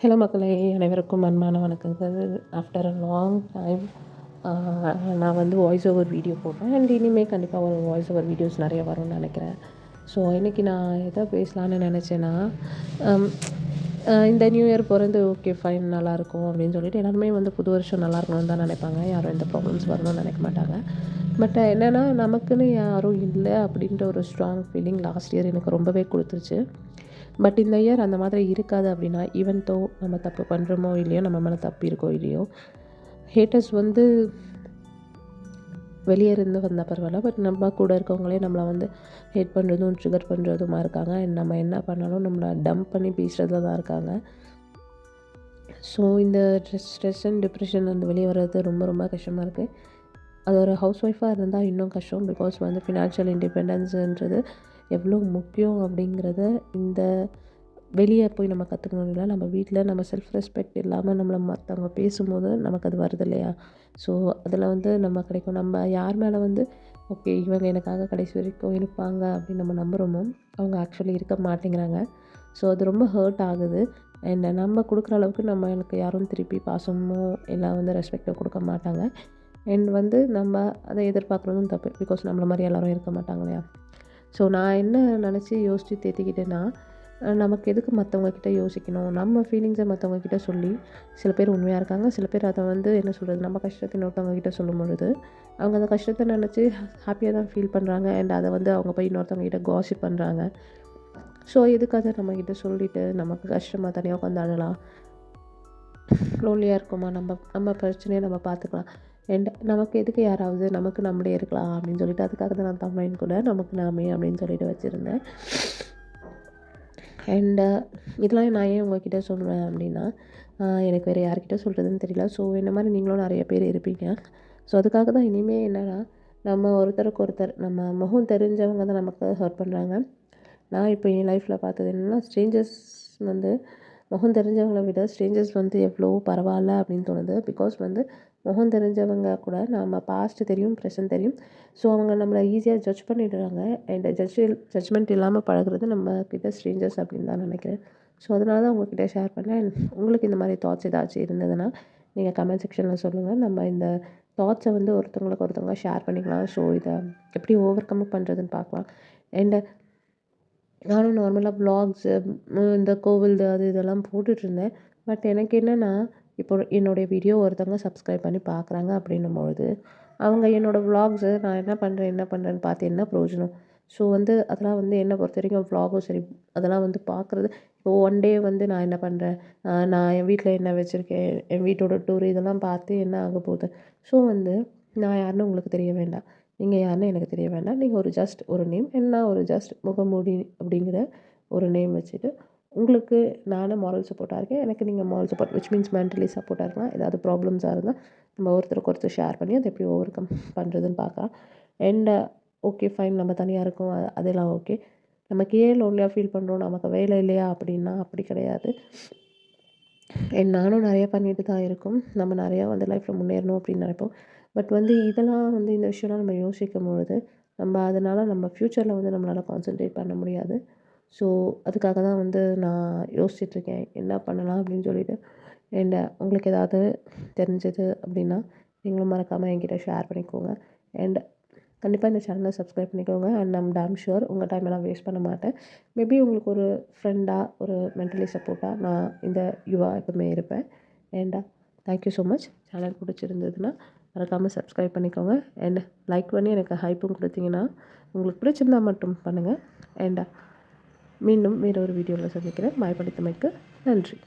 Hello மக்களே. அனைவருக்கும் அன்பான வணக்கங்கள். ஆஃப்டர் அ லாங் டைம் நான் வந்து வாய்ஸ் ஓவர் வீடியோ போட்டேன். அண்ட் இனிமேல் கண்டிப்பாக ஒரு வாய்ஸ் ஓவர் வீடியோஸ் நிறைய வரும்னு நினைக்கிறேன். ஸோ இன்றைக்கி நான் எதை பேசலான்னு நினச்சேன்னா இந்த நியூ இயர் பிறந்து ஓகே ஃபைன் நல்லாயிருக்கும் அப்படின்னு சொல்லிட்டு எல்லாருமே வந்து புது வருஷம் நல்லா இருக்கணும்னு தான் நினைப்பாங்க. யாரும் எந்த ப்ராப்ளம்ஸ் வரணும்னு நினைக்க மாட்டாங்க. பட் என்னென்னா நமக்குன்னு யாரும் இல்லை அப்படின்ற ஒரு ஸ்ட்ராங் ஃபீலிங் லாஸ்ட் இயர் எனக்கு ரொம்பவே கொடுத்துருச்சு. பட் இந்த இயர் அந்த மாதிரி இருக்காது அப்படின்னா ஈவன் தோ நம்ம தப்பு பண்ணுறோமோ இல்லையோ நம்ம மேலே தப்பு இருக்கோ இல்லையோ ஹேட்டர்ஸ் வந்து வெளியே இருந்து வந்தால் பரவாயில்ல. பட் நம்ம கூட இருக்கவங்களே நம்மளை வந்து ஹேட் பண்ணுறதும் ட்ரிகர் பண்ணுறதுமா இருக்காங்க. நம்ம என்ன பண்ணாலும் நம்மளை டம்ப் பண்ணி பேசுகிறதுல தான் இருக்காங்க. ஸோ இந்த ஸ்ட்ரெஸ் அண்ட் டிப்ரெஷன் வந்து வெளியே வர்றது ரொம்ப ரொம்ப கஷ்டமாக இருக்குது அது ஒரு ஹவுஸ் ஒய்ஃபாக இருந்தால் இன்னும் கஷ்டம். பிகாஸ் வந்து ஃபினான்ஷியல் இண்டிபெண்டன்ஸுன்றது எவ்வளோ முக்கியம் அப்படிங்கிறத இந்த வெளியே போய் நம்ம கற்றுக்கணும் இல்லை நம்ம வீட்டில் நம்ம செல்ஃப் ரெஸ்பெக்ட் இல்லாமல் நம்மளை மற்றவங்க பேசும்போது நமக்கு அது வருது இல்லையா? ஸோ அதில் வந்து நம்ம கிடைக்கும். நம்ம யார் மேலே வந்து ஓகே இவங்க எனக்காக கடைசி வரைக்கும் இருப்பாங்க அப்படின்னு நம்ம நம்புகிறோமோ அவங்க ஆக்சுவலி இருக்க மாட்டேங்கிறாங்க. ஸோ அது ரொம்ப ஹர்ட் ஆகுது. அண்ட் நம்ம கொடுக்குற அளவுக்கு நம்ம எனக்கு யாரும் திருப்பி பாசமோ எல்லாம் வந்து ரெஸ்பெக்டோ கொடுக்க மாட்டாங்க. அண்ட் வந்து நம்ம அதை எதிர்பார்க்குறதும் தப்பு. பிகாஸ் நம்மளை மாதிரி எல்லோரும் இருக்க மாட்டாங்க இல்லையா? ஸோ நான் என்ன நினச்சி யோசித்து தேத்திக்கிட்டேன்னா நமக்கு எதுக்கு மற்றவங்கக்கிட்ட யோசிக்கணும்? நம்ம ஃபீலிங்ஸை மற்றவங்கக்கிட்ட சொல்லி சில பேர் உண்மையாக இருக்காங்க சில பேர் அதை வந்து என்ன சொல்கிறது நம்ம கஷ்டத்தை இன்னொருத்தவங்கக்கிட்ட சொல்லும் பொழுது அவங்க அந்த கஷ்டத்தை நினச்சி ஹாப்பியாக தான் ஃபீல் பண்ணுறாங்க அண்ட் அதை வந்து அவங்க போய் இன்னொருத்தவங்கக்கிட்ட காசிப் பண்ணுறாங்க ஸோ எதுக்காக நம்மக்கிட்ட சொல்லிவிட்டு நமக்கு கஷ்டமாக தனியாக உட்காந்து அழலாம்? லோன்லியாக இருக்குமா? நம்ம நம்ம பிரச்சனையை நம்ம பார்த்துக்கலாம். அண்ட் நமக்கு எதுக்கு யாராவது நமக்கு நம்மளே இருக்கலாம் அப்படின்னு சொல்லிட்டு அதுக்காக தான் நான் தமிழின் கூட நமக்கு நாமே அப்படின்னு சொல்லிட்டு வச்சுருந்தேன். அண்டு இதெல்லாம் நான் ஏன் உங்ககிட்ட சொல்கிறேன் அப்படின்னா எனக்கு வேறு யார்கிட்ட சொல்கிறதுன்னு தெரியல. ஸோ இந்த மாதிரி நீங்களும் நிறைய பேர் இருப்பீங்க. ஸோ அதுக்காக தான் இனிமேல் என்னென்னா நம்ம ஒருத்தருக்கு ஒருத்தர் நம்ம முகம் தெரிஞ்சவங்க தான் நமக்கு ஹர்ட் பண்ணுறாங்க நான் இப்போ என் லைஃப்பில் பார்த்தது என்னென்னா ஸ்ட்ரேஞ்சர்ஸ் வந்து முகம் தெரிஞ்சவங்களை விட ஸ்ட்ரேஞ்சர்ஸ் வந்து எவ்வளோ பரவாயில்ல அப்படின்னு தோணுது. பிகாஸ் வந்து முகம் தெரிஞ்சவங்க கூட நம்ம பாஸ்ட் தெரியும் ப்ரெசன்ட் தெரியும். ஸோ அவங்க நம்மளை ஈஸியாக ஜட்ஜ் பண்ணிடுறாங்க. அண்ட் ஜட்ஜ் ஜட்ஜ்மெண்ட் இல்லாமல் பழகிறது நம்ம கிட்ட ஸ்ட்ரேஞ்சர்ஸ் அப்படின்னு தான் நினைக்கிறேன். ஸோ அதனால தான் உங்கள்கிட்ட ஷேர் பண்ணேன். உங்களுக்கு இந்த மாதிரி தாட்ஸ் ஏதாச்சும் இருந்ததுன்னா நீங்கள் கமெண்ட் செக்ஷனில் சொல்லுங்கள் நம்ம இந்த தாட்ஸை வந்து ஒருத்தவங்களுக்கு ஒருத்தவங்க ஷேர் பண்ணிக்கலாம். ஸோ இதை எப்படி ஓவர் கம் பண்ணுறதுன்னு பார்க்கலாம். அண்டு நானும் நார்மலாக வ்ளாக்ஸு இந்த கோவில் அது இதெல்லாம் போட்டுட்ருந்தேன். பட் எனக்கு என்னென்னா இப்போ என்னுடைய வீடியோ ஒருத்தவங்க சப்ஸ்கிரைப் பண்ணி பார்க்குறாங்க அப்படின்னும் பொழுது அவங்க என்னோடய வ்ளாக்ஸு நான் என்ன பண்ணுறேன் என்ன பண்ணுறேன்னு பார்த்து என்ன ப்ரோஜனம் ஸோ வந்து அதெல்லாம் வந்து என்னை பொறுத்த வரைக்கும் வ்ளாகும் சரி அதெல்லாம் வந்து பார்க்குறது இப்போ ஒன் டே வந்து நான் என்ன பண்ணுறேன் நான் என் வீட்டில் என்ன வச்சுருக்கேன் என் வீட்டோட டூர் இதெல்லாம் பார்த்து என்ன ஆக போகுது ஸோ வந்து நான் யாருன்னு உங்களுக்கு தெரிய வேண்டாம். நீங்கள் யாருன்னு எனக்கு தெரிய வேண்டாம். நீங்கள் ஒரு ஜஸ்ட் ஒரு நேம் என்ன ஒரு ஜஸ்ட் முகமூடி அப்படிங்கிற ஒரு நேம் வச்சுட்டு உங்களுக்கு நானும் மாரல் சப்போர்ட்டாக இருக்கேன். எனக்கு நீங்கள் moral support which means mentally சப்போர்ட்டாக இருக்கலாம். ஏதாவது ப்ராப்ளம்ஸாக இருந்தால் நம்ம ஒருத்தருக்கு ஒருத்தர் ஷேர் பண்ணி அதை எப்படி ஓவர் கம் பண்ணுறதுன்னு பார்க்கலாம் அண்ட் ஓகே ஃபைன் நம்ம தனியாக இருக்கோம். அதெல்லாம் ஓகே நமக்கு ஏன் லோன்லியாக ஃபீல் பண்ணுறோம் நமக்கு வேலை இல்லையா அப்படின்னா அப்படி கிடையாது. அண்ட் நானும் நிறையா பண்ணிட்டு தான் இருக்கோம். நம்ம நிறையா வந்து லைஃப்பில் முன்னேறணும் அப்படின்னு நினைப்போம். பட் வந்து இதெல்லாம் வந்து இந்த விஷயம்லாம் நம்ம யோசிக்கும் பொழுது நம்ம அதனால் நம்ம ஃப்யூச்சரில் வந்து நம்மளால் கான்சென்ட்ரேட் பண்ண முடியாது. ஸோ அதுக்காக தான் வந்து நான் யோசிச்சிட்ருக்கேன் என்ன பண்ணலாம் அப்படின்னு சொல்லிட்டு. அண்ட் உங்களுக்கு ஏதாவது தெரிஞ்சது அப்படின்னா நீங்களும் மறக்காமல் என்கிட்ட ஷேர் பண்ணிக்கோங்க. அண்ட் கண்டிப்பாக இந்த சேனலை சப்ஸ்கிரைப் பண்ணிக்கோங்க. அண்ட் நம் டேம் ஷுர் உங்கள் டைம் எல்லாம் வேஸ்ட் பண்ண மாட்டேன். மேபி உங்களுக்கு ஒரு ஃப்ரெண்டாக ஒரு மென்டலி சப்போர்ட்டாக நான் இந்த யுவா எப்பவுமே இருப்பேன். ஏண்டா தேங்க்யூ ஸோ மச் சேனல் பிடிச்சிருந்ததுன்னா மறக்காமல் சப்ஸ்கிரைப் பண்ணிக்கோங்க. அண்ட் லைக் பண்ணி எனக்கு ஹைப்பும் கொடுத்தீங்கன்னா உங்களுக்கு பிடிச்சிருந்தா மட்டும் பண்ணுங்கள் அண்ட் uh, மீண்டும் வேறு ஒரு வீடியோவில் சந்திக்கிறேன். மயப்படுத்தமைக்கு நன்றி.